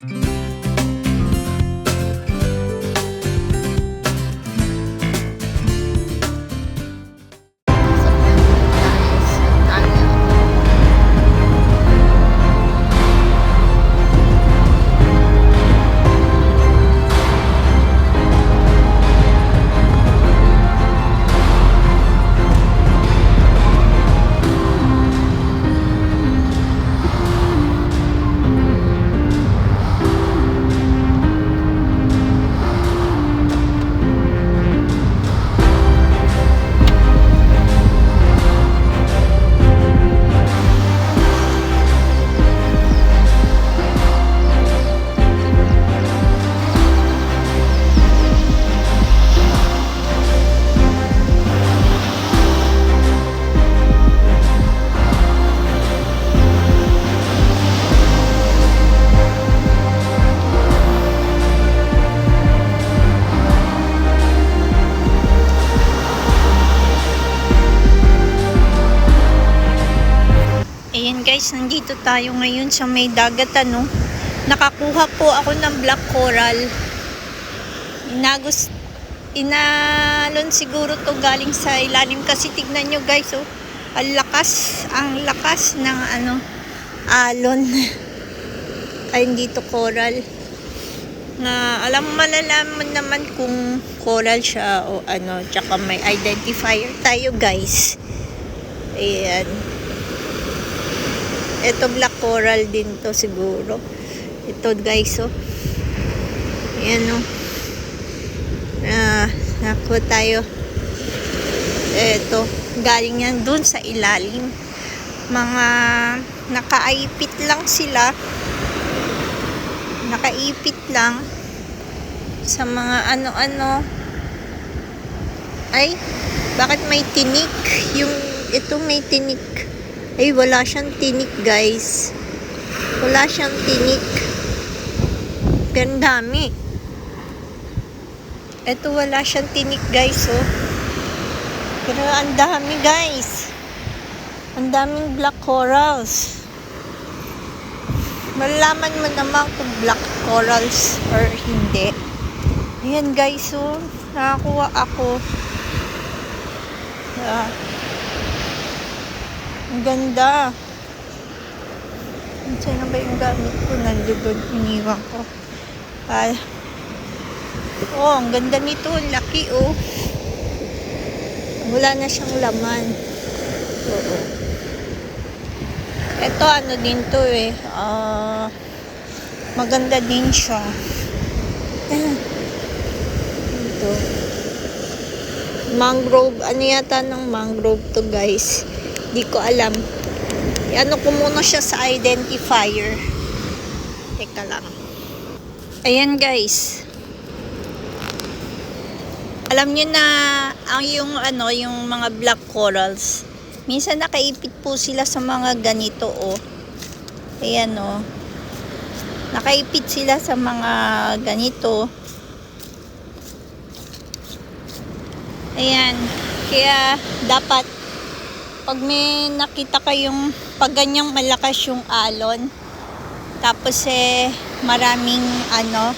Ayan tayo ngayon sa may dagat ano. Nakakuha po ako ng black coral. Inagos, inalon siguro to galing sa ilalim kasi tignan nyo guys oh. Ang lakas, ang lakas ng ano, alon. Ay, hindi to coral. Na alam malalaman naman kung coral siya o ano, tsaka may identifier tayo guys. Ayan. Ito black coral din to siguro. Ito guys oh. Ayan oh. Ah, nakuha tayo. Ito, galing yan dun sa ilalim. Mga nakaipit lang sila. Nakaipit lang sa mga ano-ano. Ay, bakit may tinik? Yung ito may tinik. Ay, wala siyang tinik, guys. Wala siyang tinik. Pero dami. Ito, wala siyang tinik, guys, oh. Pero ang dami, guys. Ang daming black corals. Malalaman mo naman kung black corals or hindi. Ayan, guys, oh. Nakakuha ako. Ah. Ang ganda. Saan na ba yung gamit ko? Nandun, iniwan ko. Ah. Oh, ang ganda nito. Ang Laki, oh. Wala na siyang laman. Oo. Ito, ano din to eh. Ah, maganda din siya. Ito. Mangrove. Ano yata ng mangrove to, guys? Di ko alam. Ano ko muna siya sa identifier. Teka lang. Ayan guys. Alam niyo na ang yung ano, yung mga black corals. Minsan nakaipit po sila sa mga ganito oh. Ayan oh. Nakaipit sila sa mga ganito. Ayan. Kaya dapat pag may nakita kayong pag ganyang malakas yung alon tapos eh maraming ano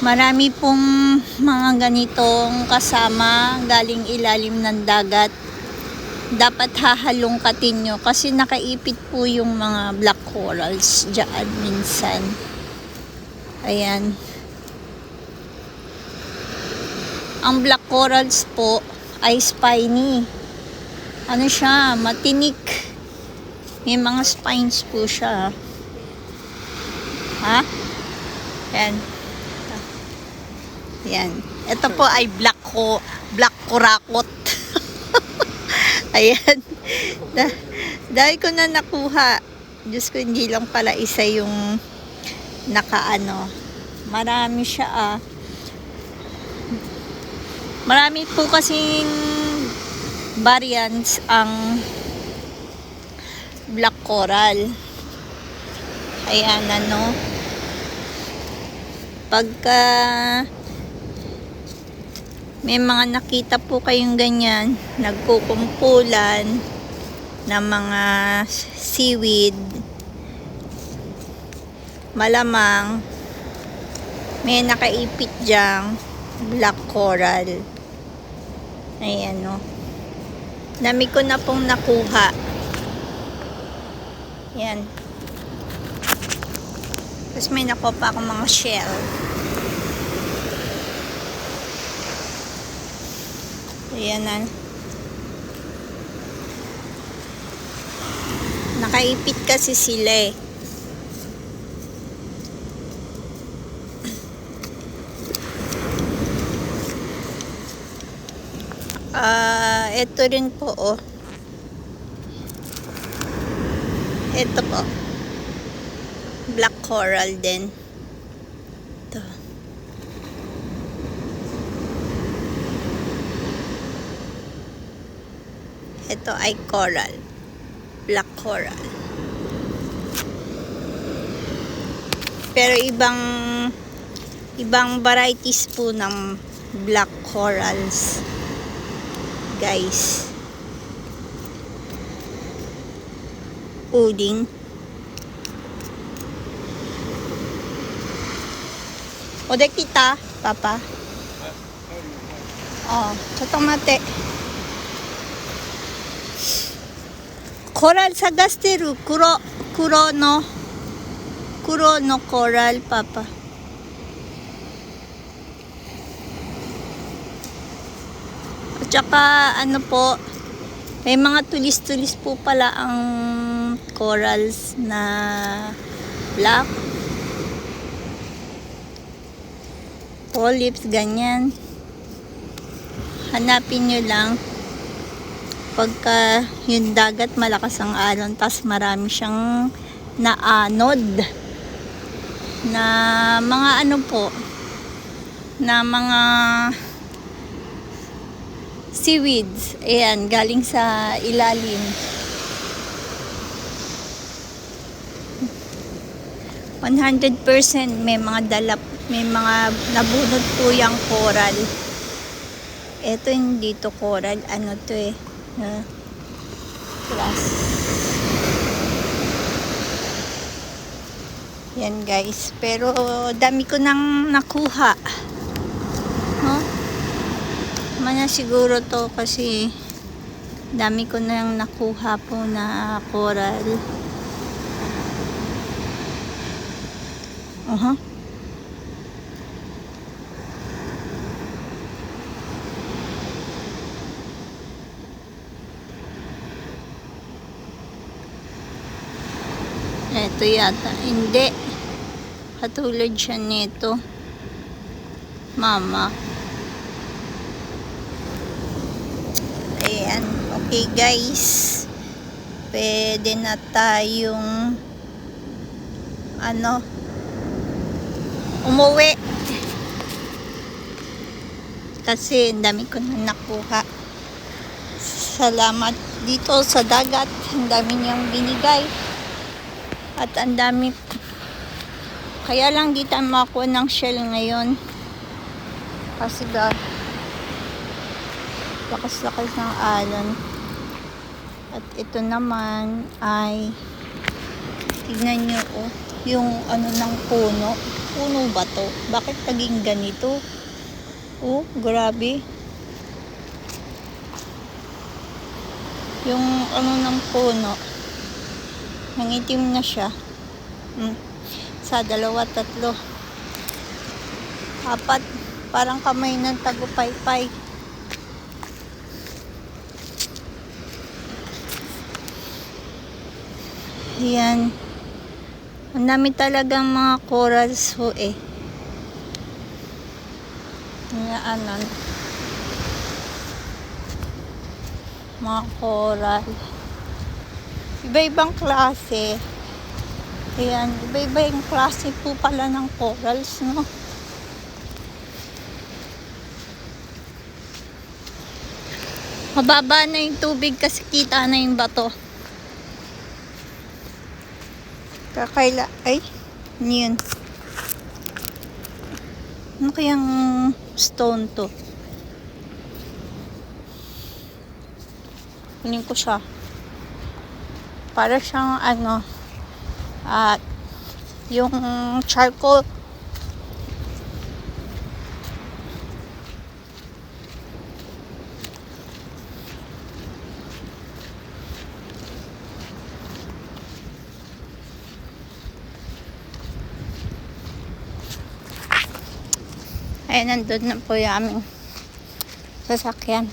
marami pong mga ganitong kasama galing ilalim ng dagat dapat hahalongkatin nyo kasi nakaipit po yung mga black corals dyan minsan. Ayan. Ang black corals po ay spiny ano siya, matinik. May mga spines po siya. Ha? Yan. Yan. Ito po ay black ko, black kurakot. Ayan. Da, dahil ko na nakuha. Diyos ko, hindi lang pala isa yung nakaano. Marami siya ah. Marami po kasing variants ang black coral. Ayan, ano. Pagka may mga nakita po kayong ganyan, nagkukumpulan ng mga seaweed, malamang may nakaipit diyang black coral. Ayan o. Nami ko na pong nakuha. Yan. Tapos may nakuha pa akong mga shell. Ayan na. Nakaipit kasi sila eh. Ah, ito rin po oh. Ito po. Black coral din. Ito. Ito ay coral. Black coral. Pero ibang ibang varieties po ng black corals Guys. Uding. O de kita, papa. Oh, chotomate. Coral 探してる黒黒の黒のコラルパパ At saka ano po may mga tulis-tulis po pala ang corals na black. Polyps ganyan. Hanapin nyo lang. Pagka yung dagat malakas ang alon tas marami siyang naanod. Na mga ano po na mga seaweeds. Ayan galing sa ilalim. 100% may mga dalap may mga nabunot po yung coral. Eto hindi to coral ano to eh na yan guys. Pero dami ko nang nakuha mana siguro to kasi dami ko nang nakuha po na coral uh Ito yata. Hindi. Katulad siya nito. Mama. Ayan. Okay guys. Pwede na tayong ano umuwi. Kasi dami ko na nakuha. Salamat dito sa dagat. Ang dami niyang binigay. At ang dami kaya lang di tayo makakuha ng shell ngayon. Kasi ba lakas-lakas ng alon. At ito naman ay tignan nyo oh, yung ano ng puno. Puno ba to? Bakit naging ganito? Oh, grabe. Yung ano ng puno nangitim na siya. Hmm. Sa dalawa, tatlo. Apat. Parang kamay ng tagupaypay. Yan. Ang dami talagang mga corals ho eh. Ano. Mga coral. Iba-ibang klase. Ayan, iba-iba yung klase po pala ng corals, no? Mababa na yung tubig kasi kita na yung bato. Kakaila, ay, ano yun? Ano kayang stone to? Kunin ko siya. Para siyang ano, at yung charcoal. Ay, nandun na po yung aming sasakyan.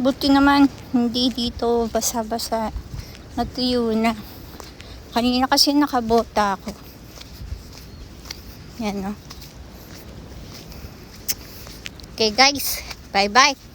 Buti naman, hindi dito basa-basa natuyo na. Kanina kasi nakabota ako. Yan, no. Okay, guys. Bye-bye.